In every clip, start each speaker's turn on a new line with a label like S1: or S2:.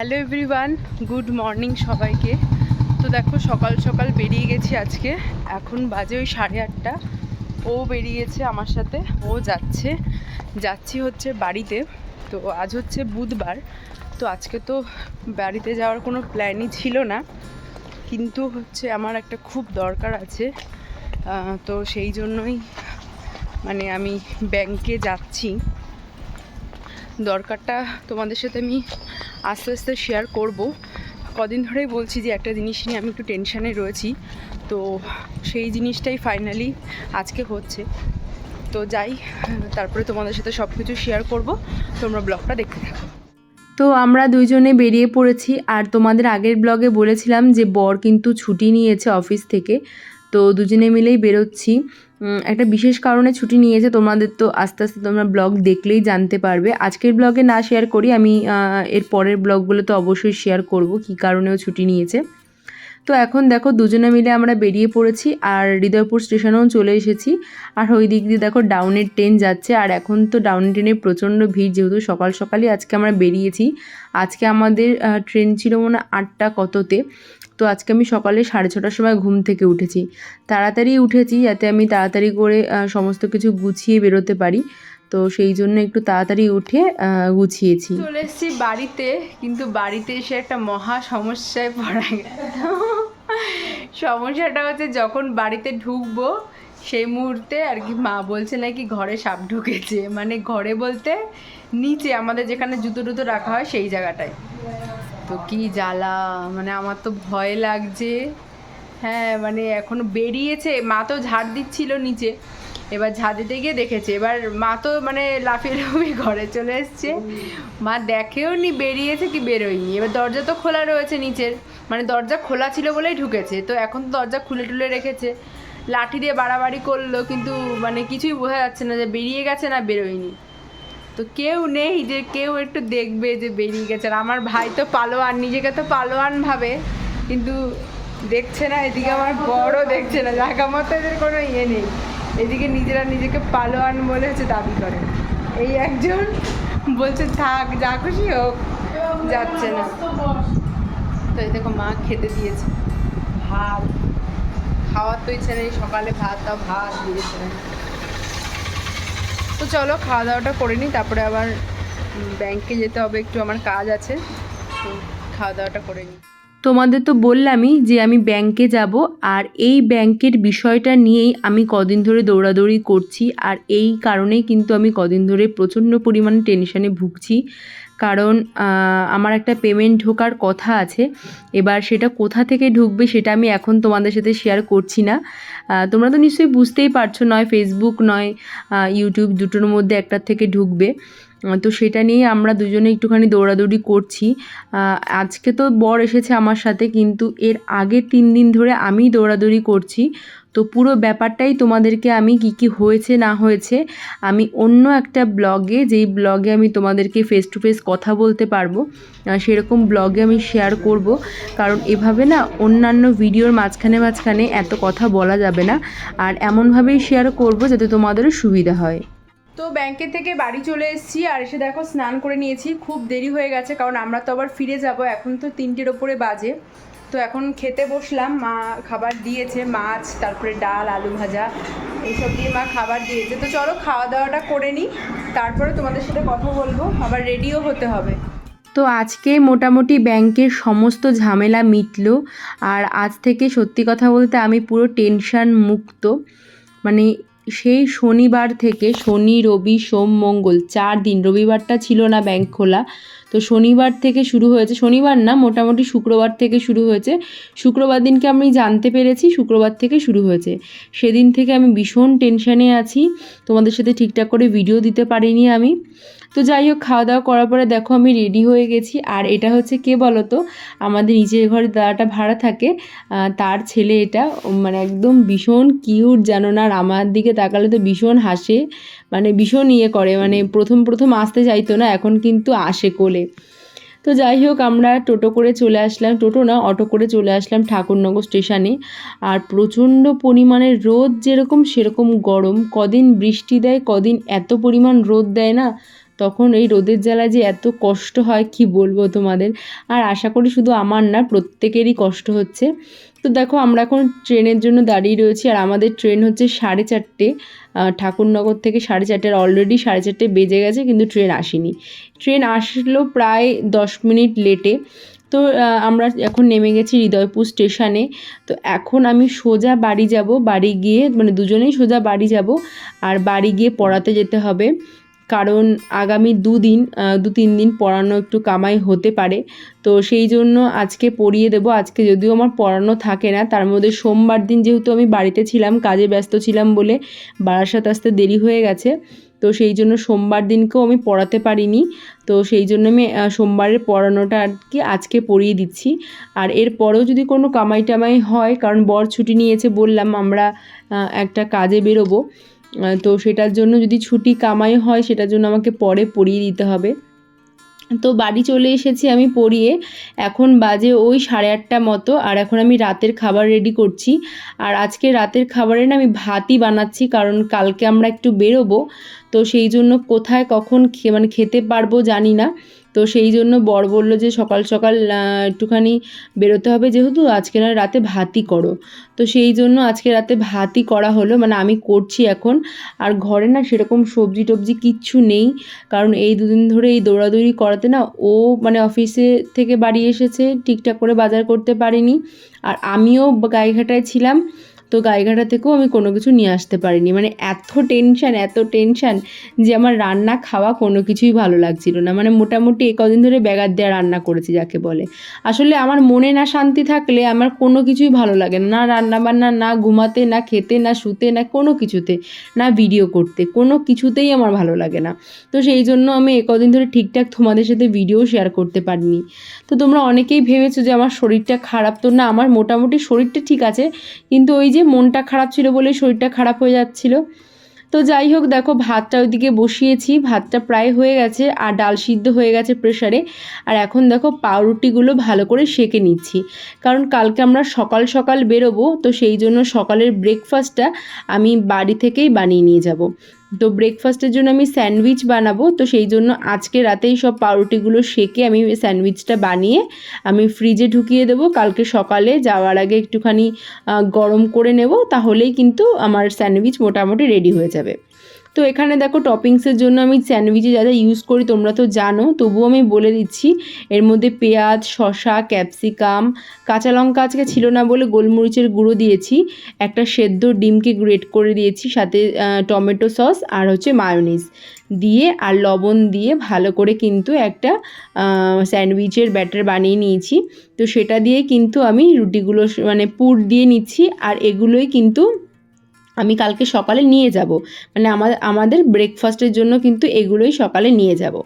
S1: Hello everyone good morning সবাইকে। তো দেখো, সকাল সকাল বেরিয়ে গেছি আজকে। এখন বাজে ওই সাড়ে আটটা। ও বেরিয়েছে আমার সাথে, ও যাচ্ছে। যাচ্ছি হচ্ছে বাড়িতে। তো আজ হচ্ছে বুধবার। তো আজকে তো বাড়িতে যাওয়ার কোনো প্ল্যানই ছিল না। কিন্তু হচ্ছে আমার একটা খুব দরকার আছে। তো সেই জন্যই মানে আমি ব্যাংকে যাচ্ছি। দরকারটা তোমাদের সাথে আমি আস্তে আস্তে শেয়ার করব। কদিন ধরেই বলছি যে একটা জিনিস নিয়ে আমি একটু টেনশানে রয়েছি। তো সেই জিনিসটাই ফাইনালি আজকে হচ্ছে। তো যাই, তারপরে তোমাদের সাথে সব কিছু শেয়ার করব। তোমরা ব্লগটা দেখতে থাকো। তো আমরা দুইজনে বেরিয়ে পড়েছি, আর তোমাদের আগের ব্লগে বলেছিলাম যে বর কিন্তু ছুটি নিয়েছে অফিস থেকে। তো দুজনে মিলেই বেরোচ্ছি। একটা বিশেষ কারণে ছুটি নিয়েছে। তোমাদের তো আস্তে আস্তে তোমরা ব্লগ দেখলেই জানতে পারবে। আজকের ব্লগে না শেয়ার করি, আমি এর পরের ব্লগগুলো তো অবশ্যই শেয়ার করব, কি কারণেও ছুটি নিয়েছে। তো এখন দেখো দুজনে মিলে আমরা বেরিয়ে পড়েছি আর হৃদয়পুর স্টেশনেও চলে এসেছি। আর ওই দিক দিয়ে দেখো ডাউনের ট্রেন যাচ্ছে আর এখন তো ডাউনের ট্রেনে প্রচণ্ড ভিড় যেহেতু সকাল সকালই আজকে আমরা বেরিয়েছি। আজকে আমাদের ট্রেন ছিল মনে আটটা কততে। তো আজকে আমি সকালে সাড়ে ছটার সময় ঘুম থেকে উঠেছি। তাড়াতাড়ি উঠেছি যাতে আমি তাড়াতাড়ি করে সমস্ত কিছু গুছিয়ে বেরোতে পারি। তো সেই জন্য একটু তাড়াতাড়ি উঠে গুছিয়েছি। চলে এসেছি বাড়িতে, কিন্তু বাড়িতে এসে একটা মহা সমস্যায় পড়া গেল সমস্যাটা হচ্ছে যখন বাড়িতে ঢুকবো, সেই মুহূর্তে আর কি মা বলছে নাকি ঘরে সাপ ঢুকেছে। মানে ঘরে বলতে নিচে আমাদের যেখানে জুতো টুতো রাখা হয় সেই জায়গাটায়। তো কি জ্বালা মানে আমার তো ভয় লাগছে। হ্যাঁ মানে এখন বেরিয়েছে। মা তো ঝাড় দিচ্ছিল নিচে। এবার ঝাড় দিতে গিয়ে দেখেছে। এবার মা তো মানে লাফিয়ে লাফিয়ে ঘরে চলে এসছে। মা দেখেও নি, বেরিয়েছে কি বেরোয়নি। এবার দরজা তো খোলা রয়েছে নিচের। মানে দরজা খোলা ছিল বলেই ঢুকেছে। তো এখন তো দরজা খুলে টুলে রেখেছে। লাঠি দিয়ে বাড়াবাড়ি করল, কিন্তু মানে কিছুই বোঝা যাচ্ছে না যে বেরিয়ে গেছে না বেরোয়নি। তো কেউ নেই যে কেউ একটু দেখবে যে বেরিয়ে গেছে। আর আমার ভাই তো পালোয়ান, নিজেকে তো পালোয়ান ভাবে। কিন্তু দেখছে না, এদিকে আমার বড় দেখছে না। জায়গা মতো এদের কোনো ইয়ে নেই। এদিকে নিজেরা নিজেকে পালোয়ান বলে হচ্ছে দাবি করে। এই একজন বলছে থাক যা খুশি হোক যাচ্ছে না। তো এই দেখো মা খেতে দিয়েছে। ভাত। খাওয়ার তো ইচ্ছে নেই সকালে ভাত দাও ভাত দিয়েছে। তো চলো খাওয়া দাওয়াটা করে নিই তারপরে আবার ব্যাংকে যেতে হবে একটু আমার কাজ আছে। তো খাওয়া দাওয়াটা করে নিই। তোমাদের তো বললামই যে আমি ব্যাংকে যাব, আর এই ব্যাংকের বিষয়টা নিয়েই আমি কদিন ধরে দৌড়াদৌড়ি করছি, আর এই কারণেই কিন্তু আমি কদিন ধরে প্রচণ্ড পরিমাণে টেনশনে ভুগছি। কারণ আমার একটা পেমেন্ট ঢোকার কথা আছে, এবার সেটা কোথা থেকে ঢুকবে সেটা আমি এখন তোমাদের সাথে শেয়ার করছি না। তোমরা তো নিশ্চয়ই বুঝতেই পারছ, নয় ফেসবুক নয় ইউটিউব দুটোর মধ্যে একটার থেকে ঢুকবে। তো সেটা নিয়ে আমরা দুজনে একটুখানি দৌড়াদৌড়ি করছি। আজকে তো বর এসেছে আমার সাথে, কিন্তু এর আগে তিন দিন ধরে আমি দৌড়াদৌড়ি করছি। তো পুরো ব্যাপারটাই তোমাদেরকে আমি কি কি হয়েছে, না হয়েছে, আমি অন্য একটা ব্লগে, যেই ব্লগে আমি তোমাদেরকে ফেস টু ফেস কথা বলতে পারব সেরকম ব্লগে আমি শেয়ার করব। কারণ এভাবে না অন্যান্য ভিডিওর মাঝখানে মাঝখানে এত কথা বলা যাবে না। আর এমনভাবেই শেয়ার করব যাতে তোমাদেরও সুবিধা হয়। তো ব্যাংকে থেকে বাড়ি চলে এসেছি আর এসে দেখো স্নান করে নিয়েছি। খুব দেরি হয়ে গেছে কারণ আমরা তো আবার ফিরে যাব। এখন তো তিনটের ওপরে বাজে। তো এখন খেতে বসলাম। মা খাবার দিয়েছে, মাছ, তারপরে ডাল, আলু ভাজা, এইসব দিয়ে মা খাবার দিয়েছে। তো চলো খাওয়া দাওয়াটা করে নিই। তারপরে তোমাদের সাথে কথা বলব। আবার রেডিও হতে হবে। তো আজকে মোটামুটি ব্যাংকের সমস্ত ঝামেলা মিটলো। আর আজ থেকে সত্যি কথা বলতে আমি পুরো টেনশন মুক্ত। মানে সেই শনিবার থেকে শনি রবি সোম মঙ্গল চার দিন। রবিবারটা ছিল না ব্যাংক খোলা। তো শনিবার থেকে শুরু হয়েছে, শনিবার না, মোটামুটি শুক্রবার থেকে শুরু হয়েছে। শুক্রবার দিনকে আমি জানতে পেরেছি, শুক্রবার থেকে শুরু হয়েছে। সেদিন থেকে আমি ভীষণ টেনশানে আছি, তোমাদের সাথে ঠিকঠাক করে ভিডিও দিতে পারিনি আমি। তো যাই হোক খাওয়া দাওয়া করার পরে দেখো আমি রেডি হয়ে গেছি। আর এটা হচ্ছে কে বলো তো আমাদের নিচের ঘরে দাদাটা ভাড়া থাকে তার ছেলে এটা মানে একদম ভীষণ কিউট জানো না, আর আমার দিকে তাকালে তো ভীষণ হাসে। মানে ভীষণ ইয়ে করে মানে প্রথম প্রথম আসতে চাইতো না এখন কিন্তু আসে কোলে। তো যাই হোক আমরা টোটো করে চলে আসলাম টোটো না অটো করে চলে আসলাম ঠাকুরনগর স্টেশনে। আর প্রচণ্ড পরিমাণে রোদ যেরকম সেরকম গরম। কদিন বৃষ্টি দেয় কদিন এত পরিমাণ রোদ দেয় না তখন এই রোদের জ্বালা যে এত কষ্ট হয়, কি বলব তোমাদের? আর আশা করি শুধু আমার না, প্রত্যেকেরই কষ্ট হচ্ছে। তো দেখো, আমরা এখন ট্রেনের জন্য দাঁড়িয়ে রয়েছি, আর আমাদের ট্রেন হচ্ছে সাড়ে চারটে। ঠাকুরনগর থেকে সাড়ে চারটের অলরেডি সাড়ে চারটে বেজে গেছে, কিন্তু ট্রেন আসেনি। ট্রেন আসলো প্রায় দশ মিনিট লেটে। তো আমরা এখন নেমে গেছি হৃদয়পুর স্টেশনে। তো এখন আমি সোজা বাড়ি যাব, বাড়ি গিয়ে মানে দুজনেই সোজা বাড়ি যাব, আর বাড়ি গিয়ে পড়াতে যেতে হবে। কারণ আগামী দুদিন দু তিন দিন পড়ানো একটু কামাই হতে পারে। তো সেই জন্য আজকে পড়িয়ে দেবো। আজকে যদিও আমার পড়ানো থাকে না, তার মধ্যে সোমবার দিন যেহেতু আমি বাড়িতে ছিলাম, কাজে ব্যস্ত ছিলাম বলে বারাসাত আসতে দেরি হয়ে গেছে। তো সেই জন্য সোমবার দিনকেও আমি পড়াতে পারিনি। তো সেই জন্য আমি সোমবারের পড়ানোটা আর কি আজকে পড়িয়ে দিচ্ছি। আর এরপরেও যদি কোনো কামাই টামাই হয়, কারণ বর ছুটি নিয়েছে বললাম আমরা একটা কাজে বেরোবো তো সেটার জন্য যদি ছুটি কামাই হয়, সেটার জন্য আমাকে পরে পড়িয়ে দিতে হবে। তো বাড়ি চলে এসেছি আমি পড়িয়ে এখন বাজে ওই সাড়ে আটটা মতো, আর এখন আমি রাতের খাবার রেডি করছি। আর আজকে রাতের খাবারে না আমি ভাতই বানাচ্ছি, কারণ কালকে আমরা একটু বেরোবো। তো সেই জন্য কোথায়, কখন মানে খেতে পারব জানি না। তো সেই জন্য বর বলল যে সকাল সকাল একটুখানি বেরোতে হবে যেহেতু আজকে না রাতে ভাতই করো। তো সেই জন্য আজকে রাতে ভাতই করা হলো মানে আমি করছি এখন। আর ঘরে না সেরকম সবজি টবজি কিচ্ছু নেই, কারণ এই দুদিন ধরে এই দৌড়াদৌড়ি করাতে না ও মানে অফিসে থেকে বাড়ি এসেছে, ঠিকঠাক করে বাজার করতে পারিনি। আর আমিও গায়েঘাটায় ছিলাম তো গায়েঘাটা থেকেও আমি কোনো কিছু নিয়ে আসতে পারিনি। মানে এত টেনশান এত টেনশান যে আমার রান্না খাওয়া কোনো কিছুই ভালো লাগছিল না। মানে মোটামুটি এই কদিন ধরে ব্যাগার দেওয়া রান্না করেছি যাকে বলে। আসলে আমার মনে না শান্তি থাকলে আমার কোনো কিছুই ভালো লাগে না। না রান্না বান্না না ঘুমাতে, না খেতে, না শুতে, না কোনো কিছুতে, না ভিডিও করতে। কোনো কিছুতেই আমার ভালো লাগে না। তো সেই জন্য আমি এ কদিন ধরে ঠিকঠাক তোমাদের সাথে ভিডিও শেয়ার করতে পারিনি। তো তোমরা অনেকেই ভেবেছো যে আমার শরীরটা খারাপ। তো না, আমার মোটামুটি শরীরটা ঠিক আছে। কিন্তু ওই যে মনটা খারাপ ছিল বলে শরীরটা খারাপ হয়ে যাচ্ছিল। তো যাই হোক, দেখো ভাতটা ওইদিকে বসিয়েছি। ভাতটা প্রায় হয়ে গেছে আর ডাল সিদ্ধ হয়ে গেছে প্রেশারে আর এখন দেখো পাউরুটিগুলো ভালো করে সেকে নিচ্ছি। কারণ কালকে আমরা সকাল সকাল বেরোবো, তো সেই জন্য সকালের ব্রেকফাস্টটা আমি বাড়ি থেকেই বানিয়ে নিয়ে যাব। তো ব্রেকফাস্টের জন্য আমি স্যান্ডউইচ বানাবো, তো সেই জন্য আজকে রাতেই সব পাউরুটিগুলো সেকে আমি স্যান্ডউইচটা বানিয়ে আমি ফ্রিজে ঢুকিয়ে দেবো। কালকে সকালে যাওয়ার আগে একটুখানি গরম করে নেব, তাহলেই কিন্তু আমার স্যান্ডউইচ মোটামুটি রেডি হয়ে যাবে। তো এখানে দেখো টপিংসের জন্য আমি স্যান্ডউইচে যা যা ইউজ করি তোমরা তো জানো, তবুও আমি বলে দিচ্ছি, এর মধ্যে পেঁয়াজ, শসা ক্যাপসিকাম কাঁচা লঙ্কা আজকে ছিল না বলে গোলমরিচের গুঁড়ো দিয়েছি, একটা সেদ্ধ ডিমকে গ্রেট করে দিয়েছি, সাথে টমেটো সস আর হচ্ছে মায়োনিজ দিয়ে আর লবণ দিয়ে ভালো করে কিন্তু একটা স্যান্ডউইচের ব্যাটার বানিয়ে নিয়েছি, তো সেটা দিয়ে কিন্তু আমি রুটিগুলো মানে পুর দিয়ে নিচ্ছি আর এগুলোই কিন্তু আমি কালকে সকালে নিয়ে যাব। মানে আমাদের আমাদের ব্রেকফাস্টের জন্য কিন্তু এগুলোই সকালে নিয়ে যাব।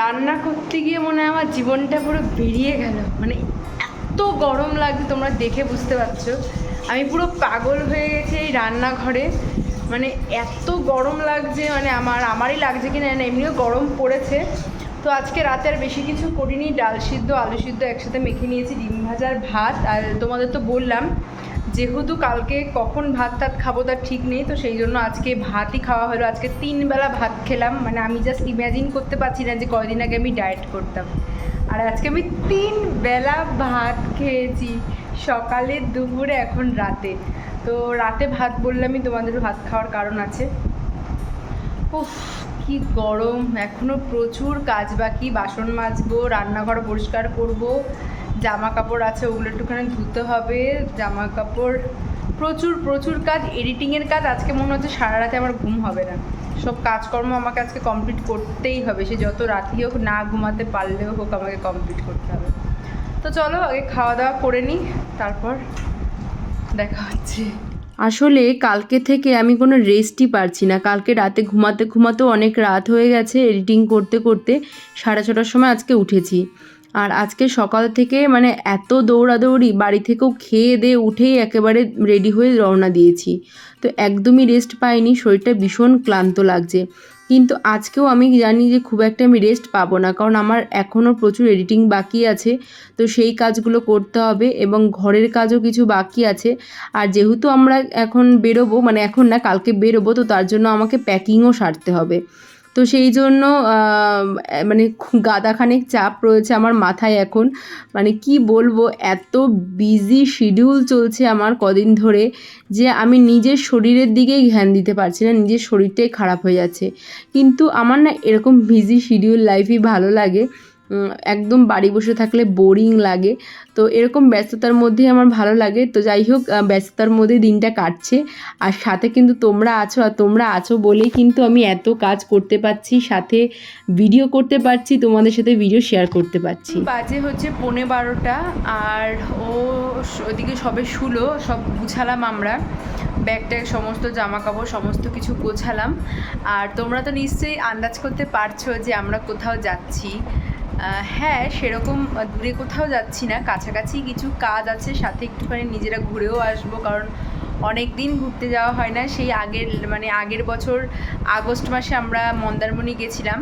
S1: রান্না করতে গিয়ে মনে হয় আমার জীবনটা পুরো বেরিয়ে গেল। মানে এত গরম লাগছে তোমরা দেখে বুঝতে পারছ। আমি পুরো পাগল হয়ে গেছি এই রান্নাঘরে। মানে এত গরম লাগছে মানে আমার আমারই লাগছে কি না জানি না, এমনিও গরম পড়েছে। তো আজকে রাতে আর বেশি কিছু করিনি ডাল সিদ্ধ আলু সিদ্ধ একসাথে মেখে নিয়েছি ডিম ভাজার ভাত। আর তোমাদের তো বললাম যেহেতু কালকে কখন ভাত টাত খাব তার ঠিক নেই, তো সেই জন্য আজকে ভাতই খাওয়া হলো। আজকে তিন বেলা ভাত খেলাম মানে আমি জাস্ট ইমাজিন করতে পারছি না যে কয়দিন আগে আমি ডায়েট করতাম। আর আজকে আমি তিন বেলা ভাত খেয়েছি, সকালে, দুপুরে, এখন রাতে। তো রাতে ভাত বললামই তোমাদের ভাত খাওয়ার কারণ আছে। উফ, কি গরম, এখনও প্রচুর কাজ বাকি, বাসন মাজবো, রান্নাঘর পরিষ্কার করব। জামা কাপড় আছে, ওগুলো একটুখানি ধুতে হবে। জামা কাপড় প্রচুর প্রচুর কাজ এডিটিংয়ের কাজ। আজকে মনে হচ্ছে সারা রাতে আমার ঘুম হবে না। সব কাজকর্ম আমাকে আজকে কমপ্লিট করতেই হবে। সে যত রাতি হোক না ঘুমাতে পারলেও হোক আমাকে কমপ্লিট করতে হবে। তো চলো, আগে খাওয়া দাওয়া করে নিই, তারপর দেখা হচ্ছে। আসলে কালকে থেকে আমি কোনো রেস্টই পারছি না। কালকে রাতে ঘুমাতে, ঘুমাতেও অনেক রাত হয়ে গেছে এডিটিং করতে করতে সাড়ে ছটার সময় আজকে উঠেছি। আর আজকে সকাল থেকে মানে এত দৌড়াদৌড়ি, বাড়ি থেকেও খেয়ে দিয়ে উঠেই একেবারে রেডি হয়ে রওনা দিয়েছি। তো একদমই রেস্ট পাইনি, শরীরটা ভীষণ ক্লান্ত লাগছে। কিন্তু আজকেও আমি জানি যে খুব একটা আমি রেস্ট পাবো না, কারণ আমার এখনও প্রচুর এডিটিং বাকি আছে। তো সেই কাজগুলো করতে হবে এবং ঘরের কাজও কিছু বাকি আছে। আর যেহেতু আমরা এখন বেরোবো মানে এখন না, কালকে বেরোবো, তো তার জন্য আমাকে প্যাকিংও সারতে হবে। তো সেই জন্য মানে গাদাখানিক চাপ রয়েছে আমার মাথায় এখন। মানে কি বলব, এত বিজি শিডিউল চলছে আমার কদিন ধরে যে আমি নিজের শরীরের দিকেই ধ্যান দিতে পারছি না, নিজের শরীরটাই খারাপ হয়ে যাচ্ছে। কিন্তু আমার না এরকম বিজি শিডিউল লাইফই ভালো লাগে। একদম বাড়ি বসে থাকলে বোরিং লাগে। তো এরকম ব্যস্ততার মধ্যেই আমার ভালো লাগে। তো যাই হোক ব্যস্ততার মধ্যে দিনটা কাটছে। আর সাথে কিন্তু তোমরা আছো, আর তোমরা আছো বলেই কিন্তু আমি এত কাজ করতে পারছি, সাথে ভিডিও করতে পারছি, তোমাদের সাথে ভিডিও শেয়ার করতে পারছি। বাজে হচ্ছে পৌনে বারোটা, আর ও ওদিকে সবে শুলো, সব গুছালাম আমরা। ব্যাগট্যাগ সমস্ত জামা কাপড় সমস্ত কিছু গোছালাম। আর তোমরা তো নিশ্চয়ই আন্দাজ করতে পারছ যে আমরা কোথাও যাচ্ছি। হ্যাঁ সেরকম দূরে কোথাও যাচ্ছি না। কাছাকাছি কিছু কাজ আছে, সাথে একটুখানি নিজেরা ঘুরেও আসব, কারণ অনেক দিন ঘুরতে যাওয়া হয় না। সেই আগের মানে আগের বছর আগস্ট মাসে আমরা মন্দারমণি গেছিলাম,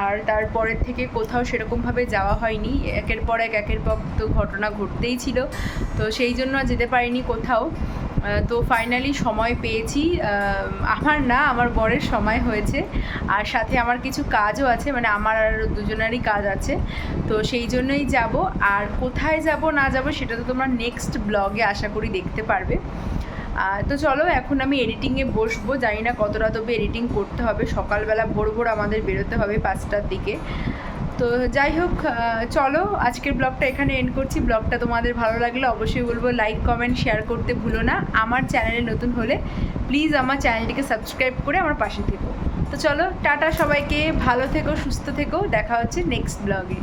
S1: আর তারপরের থেকে কোথাও সেরকমভাবে যাওয়া হয়নি। একের পর এক, একের পর তো ঘটনা ঘটতেই ছিল। তো সেই জন্য যেতে পারিনি কোথাও। তো ফাইনালি সময় পেয়েছি। আমার না, আমার বরের সময় হয়েছে। আর সাথে আমার কিছু কাজও আছে মানে আমার আর দুজনেরই কাজ আছে। তো সেই জন্যই যাব। আর কোথায় যাব, না যাব, সেটা তো তোমরা নেক্সট ব্লগে আশা করি দেখতে পারবে। তো চলো, এখন আমি এডিটিংয়ে বসবো। জানি না কতটা তবে এডিটিং করতে হবে। সকালবেলা ভোর ভোর আমাদের বেরোতে হবে পাঁচটার দিকে। তো যাই হোক চলো, আজকের ব্লগটা এখানে এন্ড করছি। ব্লগটা তোমাদের ভালো লাগলে অবশ্যই বলব লাইক কমেন্ট শেয়ার করতে ভুলো না। আমার চ্যানেলে নতুন হলে প্লিজ আমার চ্যানেলটিকে সাবস্ক্রাইব করে আমার পাশে থেকো। তো চলো, টাটা সবাইকে, ভালো থেকো, সুস্থ থেকো। দেখা হচ্ছে নেক্সট ব্লগে